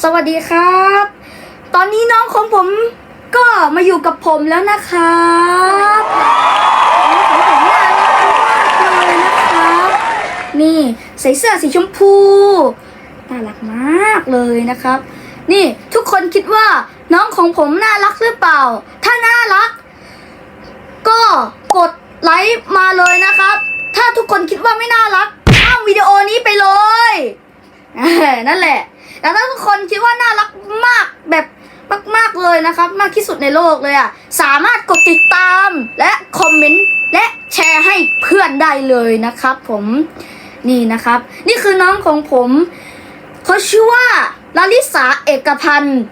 สวัสดีครับ ตอนนี้น้องของผมก็มาอยู่กับผมแล้วนะครับน้องของผมน่ารักมากเลยนะครับ นี่ใส่เสื้อสีชมพูน่ารักมากเลยนะครับ นี่ทุกคนคิดว่าน้องของผมน่ารักหรือเปล่า ถ้าน่ารัก ก็กดไลค์มาเลยนะครับ ถ้าทุกคนคิดว่าไม่น่ารักข้ามวิดีโอนี้ไปเลย นั่นแหละ แต่ถ้าทุกคนคิดว่าน่ารักมากแบบมากๆเลยนะครับ มากที่สุดในโลกเลยอะ สามารถกดติดตามและคอมเมนต์และแชร์ให้เพื่อนได้เลยนะครับ ผมนี่นะครับ นี่คือน้องของผมเขาชื่อว่าลาลิสาเอกพันธ์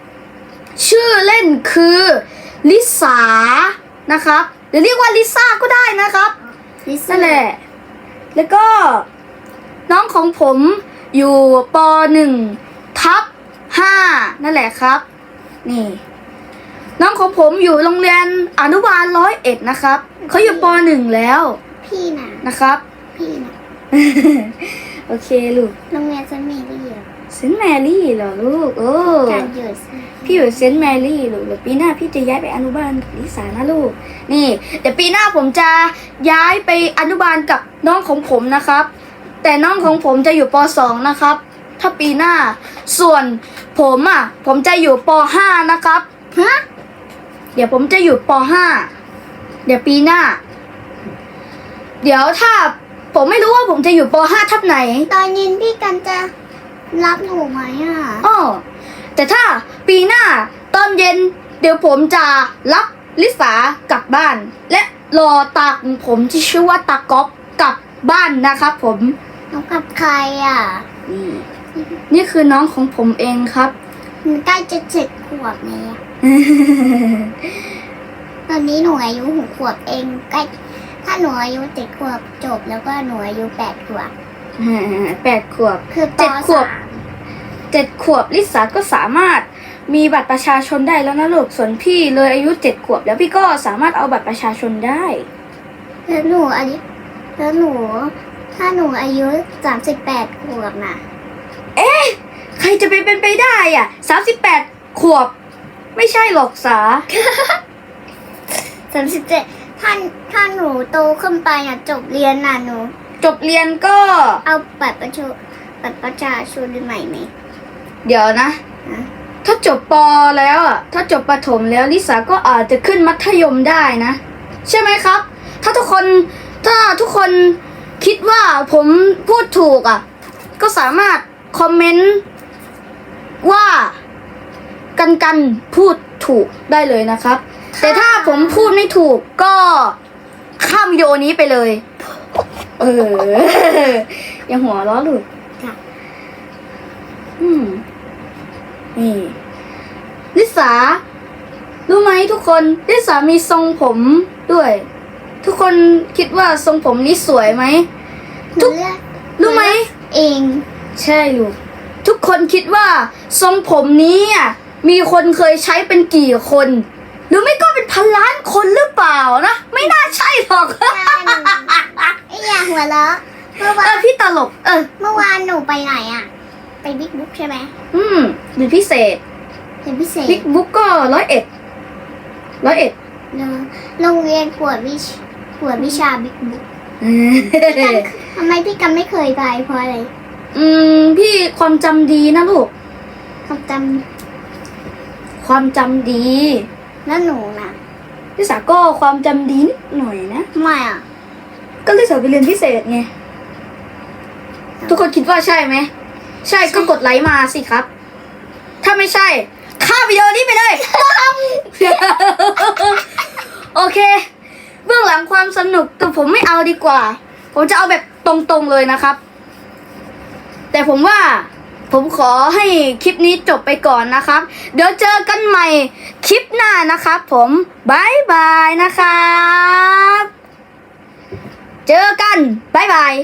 ชื่อเล่นคือลิสานะครับหรือเรียกว่าลิซ่าก็ได้นะครับลิซ่านั่นแหละ แล้วก็น้องของผมอยู่ปหนึ่ง ทับห้านั่นแหละครับ นี่ น้องของผมอยู่โรงเรียนอนุบาลร้อยเอ็ดนะครับเขาอยู่ปหนึ่งแล้ว พี่นะนะครับ พี่นะโอเคลูกโรงเรียนเซนต์เมรี่เหรอเซนต์แมรี่เหรอลูกโอ้การหยุดพี่อยู่เซนต์แมรี่ลูกเดี๋ยวปีหน้าพี่จะย้ายไปอนุบาลกับลิสานะลูก นี่ เดี๋ยวปีหน้าผมจะย้ายไปอนุบาลกับน้องของผมนะครับ แต่น้องของผมจะอยู่ป .2 นะครับ ถ้าปีหน้า ส่วนผมอะ ผมจะอยู่ป .5 นะครับฮะเดี๋ยวผมจะอยู่ป .5 เดี๋ยวปีหน้า เดี๋ยวถ้าผมไม่รู้ว่าผมจะอยู่ป .5 ทับไหนตอนเย็นพี่กันจะรับหนูไหมอะอ้อแต่ถ้าปีหน้าตอนเย็น เดี๋ยวผมจะรับลิสากลับบ้าน และรอตาของผมที่ชื่อว่าตากอบกลับบ้านนะครับผมหนูกับใครอะ นี่นี่คือน้องของผมเองครับ หนูใกล้จะเจ็ดขวบแล้ว ตอนนี้หนูอายุหกขวบเองใกล้ถ้าหนูอายุเจ็ดขวบจบแล้วก็หนูอายุแปดขวบ แปดขวบ คือปเจ็ดขวบ สามเจ็ดขวบลิสาก็สามารถมีบัตรประชาชนได้แล้วนะลูกส่วนพี่เลยอายุเจ็ดขวบ แล้วพี่ก็สามารถเอาบัตรประชาชนได้ แล้วหนูอายุแล้วหนู ถ้าหนูอายุสามสิบแปดขวบน่ะ ใครจะไปเป็นไปได้อะสามสิบแปดขวบ ไม่ใช่หรอกสา สามสิบเจ็ดถ้าถ้าหนูโตขึ้นไปอะจบเรียนน่ะหนู จบเรียนก็ เอาบัตรประชาบัตรประชาชนใหม่ไหมเดี๋ยวนะ ฮะถ้าจบปแล้วอะ ถ้าจบประถมแล้วลิสาก็อาจจะขึ้นมัธยมได้นะ ใช่ไหมครับ ถ้าทุกคนถ้าทุกคนคิดว่าผมพูดถูกอะ ก็สามารถ คอมเมนต์ว่ากันกันพูดถูกได้เลยนะครับ แต่ถ้าผมพูดไม่ถูกก็ข้ามวิดีโอนี้ไปเลย เออยังหัวล้อหลุดค่ะอืมนี่ลิสารู้ไหมทุกคนลิสามีทรงผมด้วย ทุกคนคิดว่าทรงผมนี้สวยไหมหนูเลือกรู้ไหมเอง ใช่ลูกทุกคนคิดว่าทรงผมนี้อะมีคนเคยใช้เป็นกี่คน หรือไม่ก็เป็นพันล้านคนหรือเปล่านะ ไม่น่าใช่หรอกไอ้ยาหัวเราะเมื่อเอวาอนพี่ตลก เออ เมื่อวานหนูไปไหนอะ ไปบิ๊กบุ๊กใช่ไหมอืมหรือพิเศษเป็นพิเศษบิ๊กบุ๊กก็ร้อยเอ็ดร้อยเอ็ดโรงเรียนกวดวิชกวดวิชาบิ๊กบุ๊กทำไมพี่กันไม่เคยไปเพราะอะไร อืม พี่ความจำดีนะลูกเขาจความจำดีำแล้วหนูน่ะลิสาก็ความจำดีนิดหน่อยนะ ทำไมอะก็ลิสาไปเรียนพิเศษไง ทุกคนคิดว่าใช่ไหม ใช่ก็กดไลค์มาสิครับ ถ้าไม่ใช่ข้ามวิดีโอนี้ไปเลย โอเค เบื้องหลังความสนุกแต่ผมไม่เอาดีกว่า ผมจะเอาแบบตรงๆเลยนะครับ แต่ผมว่าผมขอให้คลิปนี้จบไปก่อนนะครับ เดี๋ยวเจอกันใหม่คลิปหน้านะครับผมบายบายนะครับ เจอกันบายบาย